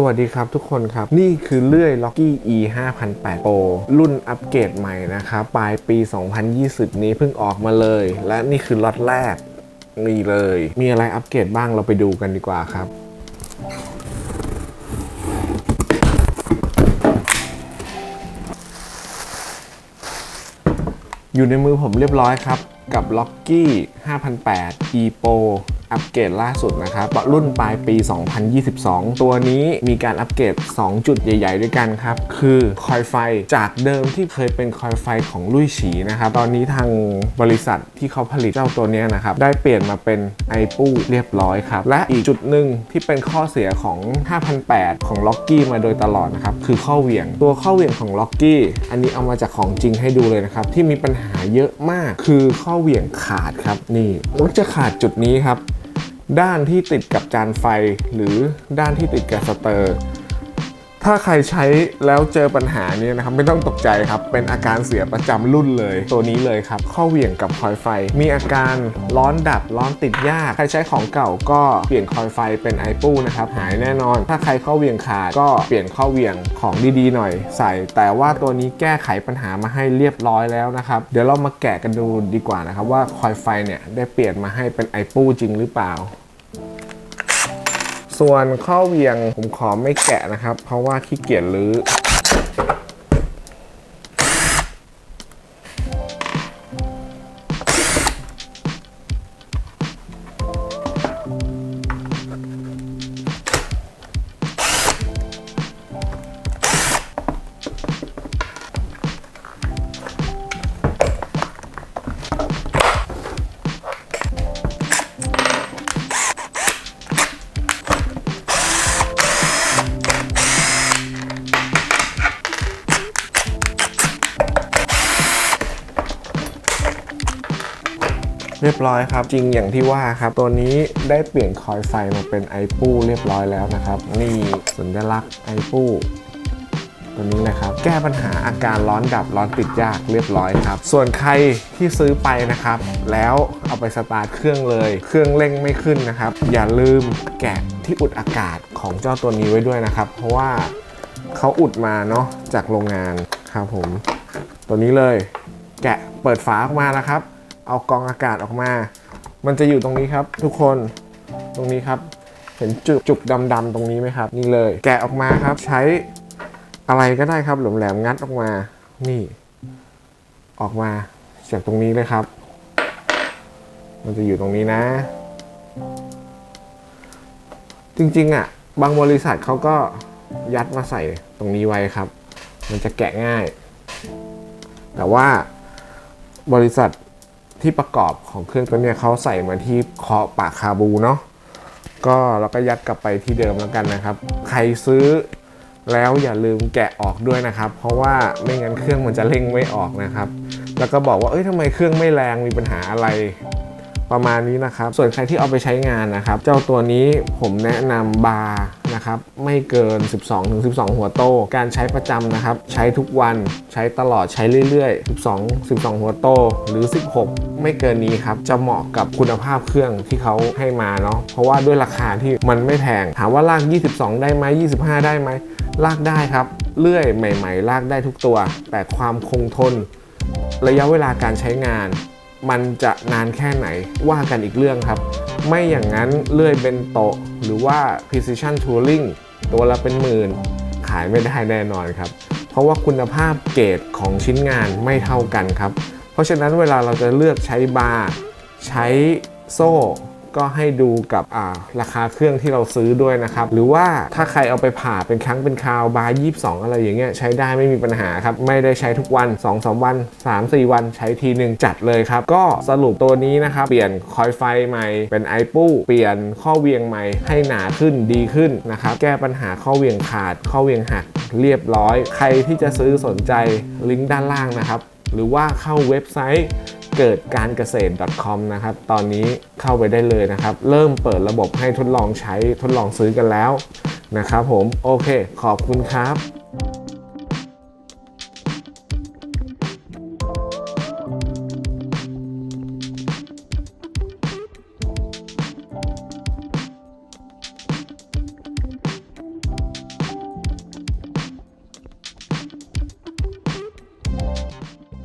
สวัสดีครับทุกคนครับ นี่คือเลื่อย Locky E 5008 Pro รุ่นอัปเกรดใหม่นะครับ ปลายปี 2020 นี้เพิ่งออกมาเลย และนี่คือล็อตแรก นี่เลย มีอะไรอัปเกรดบ้างเราไปดูกันดีกว่าครับอยู่ในมือผมเรียบร้อยครับ กับ Locky 5008 E Pro อัปเกรดล่าสุดนะครับรุ่นปลายปี 2022 ตัวนี้มีการอัปเกรด 2 จุดใหญ่ ๆ ด้วยกันครับ คือคอยไฟจากเดิมที่เคยเป็นคอยไฟของลุยฉีนะครับตอนนี้ทางบริษัทที่เขาผลิตเจ้าตัวนี้นะครับ ได้เปลี่ยนมาเป็นไอปูเรียบร้อยครับ และอีกจุดหนึ่งที่เป็นข้อเสียของ 5008 ของ Locky มาโดยตลอดนะครับ คือข้อเหวี่ยงตัวข้อเหวี่ยงของ Locky อันนี้เอามาจากของจริงให้ดูเลยนะครับที่มีปัญหาเยอะมากคือข้อเหวี่ยงขาดครับนี่มันจะขาดจุดนี้ครับ ด้านที่ติดกับจานไฟ หรือด้านที่ติดกับสเตอร์ ถ้าใครใช้แล้วเจอปัญหานี้นะครับไม่ต้องตกใจครับ เป็นอาการเสียประจำรุ่นเลย ตัวนี้เลยครับ ข้อเหวี่ยงกับคอยไฟ มีอาการร้อนดับร้อนติดยาก ใครใช้ของเก่าก็เปลี่ยนคอยไฟเป็นไอปูนะครับหายแน่นอน ถ้าใครข้อเหวี่ยงขาดก็เปลี่ยนข้อเหวี่ยงของดีๆหน่อยใส่ แต่ว่าตัวนี้แก้ไขปัญหามาให้เรียบร้อยแล้วนะครับเดี๋ยวเรามาแกะกันดูดีกว่านะครับว่าคอยไฟเนี่ยได้เปลี่ยนมาให้เป็นไอปูจริงหรือเปล่า ส่วนข้อเวียงผมขอไม่แกะนะครับ เพราะว่าขี้เกียจรื้อ เรียบร้อยครับ จริงอย่างที่ว่าครับ ตัวนี้ได้เปลี่ยนคอยไฟมาเป็นไอปูเรียบร้อยแล้วนะครับ นี่สัญลักษณ์ไอปูตัวนี้เลยครับแก้ปัญหาอาการร้อนดับร้อนติดยากเรียบร้อยครับ ส่วนใครที่ซื้อไปนะครับ แล้วเอาไปสตาร์ทเครื่องเลย เครื่องเร่งไม่ขึ้นนะครับ อย่าลืมแกะที่อุดอากาศของเจ้าตัวนี้ไว้ด้วยนะครับ เพราะว่าเขาอุดมาเนาะจากโรงงานครับผม ตัวนี้เลย แกะเปิดฝาออกมานะครับ เอากองอากาศออกมา มันจะอยู่ตรงนี้ครับ ทุกคนตรงนี้ครับ เห็นจุกจุกดำๆตรงนี้ไหมครับ นี่เลย แกะออกมาครับ ใช้อะไรก็ได้ครับหลมแหลมงัดออกมา นี่ ออกมาจากตรงนี้เลยครับ มันจะอยู่ตรงนี้นะ จริงๆอะ บางบริษัทเขาก็ยัดมาใส่ตรงนี้ไว้ครับ มันจะแกะง่าย แต่ว่าบริษัท ที่ประกอบของเครื่องตัวเนี้ยเขาใส่มาที่เคาะปากคาบูเนาะก็เราก็ยัดกลับไปที่เดิมแล้วกันนะครับ ใครซื้อแล้วอย่าลืมแกะออกด้วยนะครับ เพราะว่าไม่งั้นเครื่องมันจะเร่งไม่ออกนะครับ แล้วก็บอกว่าเอ้ยทำไมเครื่องไม่แรงมีปัญหาอะไรประมาณนี้นะครับ ส่วนใครที่เอาไปใช้งานนะครับ เจ้าตัวนี้ผมแนะนำบาร์ นะครับ ไม่เกิน 12-12 หัวโต การใช้ประจำนะครับ ใช้ทุกวันใช้ตลอดใช้เรื่อยๆ 12 12 หัวโตหรือ 16 ไม่เกินนี้ครับ จะเหมาะกับคุณภาพเครื่องที่เขาให้มาเนาะเพราะว่าด้วยราคาที่มันไม่แพง ถามว่าลาก 22 ได้ไหม25 ได้ไหมลากได้ครับเลื่อยใหม่ ๆ ลากได้ทุกตัว แต่ความคงทน ระยะเวลาการใช้งาน มันจะนานแค่ไหนว่ากันอีกเรื่องครับ ไม่อย่างนั้นเลื่อยเบนโตะหรือว่า precision tooling ตัวละเป็นหมื่น ขายไม่ได้แน่นอนครับ เพราะว่าคุณภาพเกรดของชิ้นงานไม่เท่ากันครับ เพราะฉะนั้นเวลาเราจะเลือกใช้บาร์ใช้โซ่ ก็ให้ดูกับราคาเครื่องที่เราซื้อด้วยนะครับ หรือว่าถ้าใครเอาไปผ่าเป็นครั้งเป็นคราวบาร์ยี2อะไรอย่างเงี้ยใช้ได้ไม่มีปัญหาครับ ไม่ได้ใช้ทุกวัน2-3วัน 3-4 วันใช้ทีหนึ่งจัดเลยครับ ก็สรุปตัวนี้นะครับ เปลี่ยนคอยไฟใหม่เป็นไอปูเปลี่ยนข้อเวียงใหม่ให้หนาขึ้นดีขึ้นนะครับ แก้ปัญหาข้อเวียงขาด ข้อเวียงหักเรียบร้อย ใครที่จะซื้อสนใจลิงก์ด้านล่างนะครับ หรือว่าเข้าเว็บไซต์ เกิดการเกษตร .com นะครับ ตอนนี้เข้าไปได้เลยนะครับ เริ่มเปิดระบบให้ทดลองใช้ทดลองซื้อกันแล้วนะครับผม โอเค ขอบคุณครับ